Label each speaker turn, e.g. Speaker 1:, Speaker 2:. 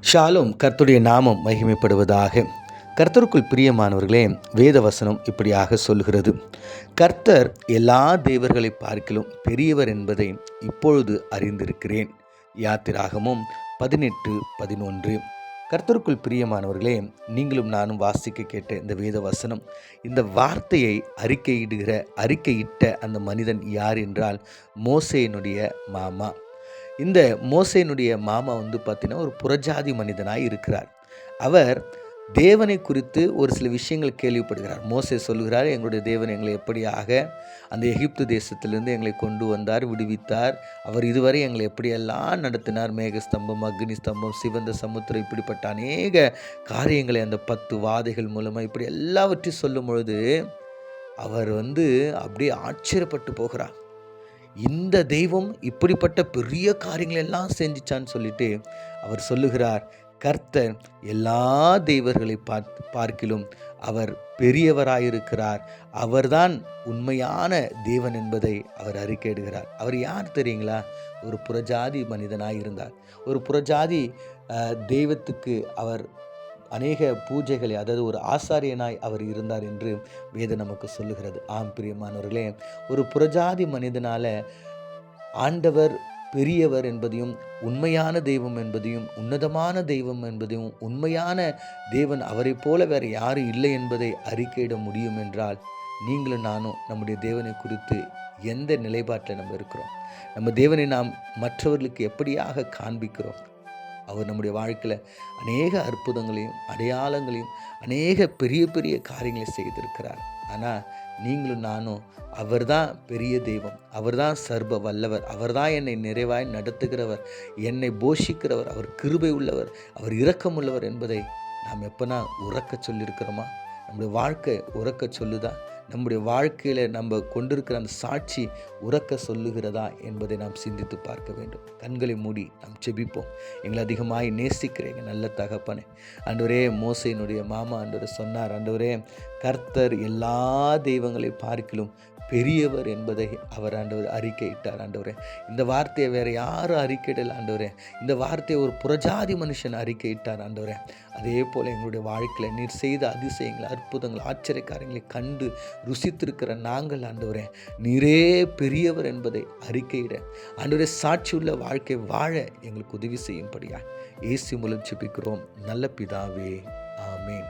Speaker 1: ஷாலும் கர்த்துடைய நாமம் மகிமைப்படுவதாக. கர்த்தருக்குள் பிரியமானவர்களே வேத வசனம் இப்படியாக சொல்கிறது கர்த்தர் எல்லா தேவர்களை பார்க்கிலும் பெரியவர் என்பதை இப்பொழுது அறிந்திருக்கிறேன். யாத்திராகமும் பதினெட்டு பதினொன்று. கர்த்தருக்குள் பிரியமானவர்களே நீங்களும் நானும் வாசிக்க கேட்ட இந்த வேத வசனம் இந்த வார்த்தையை அறிக்கையிடுகிற அறிக்கையிட்ட அந்த மனிதன் யார் என்றால் மோசேனுடைய மாமா. இந்த மோசையினுடைய மாமா வந்து பார்த்திங்கன்னா ஒரு புறஜாதி மனிதனாக இருக்கிறார். அவர் தேவனை குறித்து ஒரு சில விஷயங்கள் கேள்விப்படுகிறார். மோசே சொல்கிறார் எங்களுடைய தேவன் எங்களை எப்படியாக அந்த எகிப்து தேசத்திலிருந்து எங்களை கொண்டு வந்தார் விடுவித்தார். அவர் இதுவரை எங்களை எப்படியெல்லாம் நடத்தினார்? மேகஸ்தம்பம் அக்னி ஸ்தம்பம் சிவந்த சமுத்திரம் இப்படிப்பட்ட அநேக காரியங்களை அந்த பத்து வாதைகள் மூலமாக இப்படி எல்லாவற்றையும் சொல்லும் பொழுது அவர் வந்து அப்படியே ஆச்சரியப்பட்டு போகிறார். இந்த தெய்வம் இப்படிப்பட்ட பெரிய காரியங்கள் எல்லாம் செஞ்சிச்சான்னு சொல்லிட்டு அவர் சொல்லுகிறார் கர்த்தர் எல்லா தெய்வர்களை பார்த்து பார்க்கிலும் அவர் பெரியவராயிருக்கிறார். அவர்தான் உண்மையான தேவன் என்பதை அவர் அறிக்கையிடுகிறார். அவர் யார் தெரியுங்களா? ஒரு புறஜாதி மனிதனாக இருந்தார் ஒரு புறஜாதி தெய்வத்துக்கு அவர் அநேக பூஜைகளை அதாவது ஒரு ஆசாரியனாய் அவர் இருந்தார் என்று வேத நமக்கு சொல்லுகிறது. ஆம் பிரியமானவர்களே ஒரு புறஜாதி மனிதனால் ஆண்டவர் பெரியவர் என்பதையும் உண்மையான தெய்வம் என்பதையும் உன்னதமான தெய்வம் என்பதையும் உண்மையான தேவன் அவரைப் போல வேறு யாரும் இல்லை என்பதை அறிக்கையிட முடியும் என்றால் நீங்களும் நானும் நம்முடைய தேவனை குறித்து எந்த நிலைப்பாட்டில் நம்ம இருக்கிறோம்? நம்ம தேவனை நாம் மற்றவர்களுக்கு எப்படியாக காண்பிக்கிறோம்? அவர் நம்முடைய வாழ்க்கையில் அநேக அற்புதங்களையும் அடையாளங்களையும் அநேக பெரிய பெரிய காரியங்களை செய்திருக்கிறார். ஆனால் நீங்களும் நானும் அவர்தான் பெரிய தெய்வம் அவர் தான் சர்வ வல்லவர் அவர்தான் என்னை நிறைவாய் நடத்துகிறவர் என்னை போஷிக்கிறவர் அவர் கிருபை உள்ளவர் அவர் இரக்கமுள்ளவர் என்பதை நாம் எப்போனா உறக்க சொல்லியிருக்கிறோமா? நம்முடைய வாழ்க்கை உறக்க சொல்லுதா? நம்முடைய வாழ்க்கையில் நம்ம கொண்டிருக்கிற அந்த சாட்சி உறக்க சொல்லுகிறதா என்பதை நாம் சிந்தித்து பார்க்க வேண்டும். கண்களை மூடி நாம் செபிப்போம் எங்களை அதிகமாய் நேசிக்கிறேங்க நல்ல தகப்பனே. அன்றுவரே மோசையினுடைய மாமா அன்றவர் சொன்னார் அன்றுவரே கர்த்தர் எல்லா தெய்வங்களை பார்க்கிலும் பெரியவர் என்பதை அவர் ஆண்டவர் அறிக்கையிட்டார் ஆண்டவரே. இந்த வார்த்தையை வேறு யாரும் அறிக்கையிடல ஆண்டவரே. இந்த வார்த்தையை ஒரு புறஜாதி மனுஷன் அறிக்கையிட்டார் ஆண்டவரே. அதே போல் எங்களுடைய வாழ்க்கையில் நீர் செய்த அதிசயங்களை அற்புதங்கள் ஆச்சரியக்காரங்களை கண்டு ருசித்திருக்கிற நாங்கள் ஆண்டவரே நீரே பெரியவர் என்பதை அறிக்கையிட ஆண்டவரே சாட்சியுள்ள வாழ்க்கை வாழ எங்களுக்கு உதவி செய்யும்படியா ஏசி மூலம் ஜெபிக்கிறோம் நல்ல பிதாவே ஆமேன்.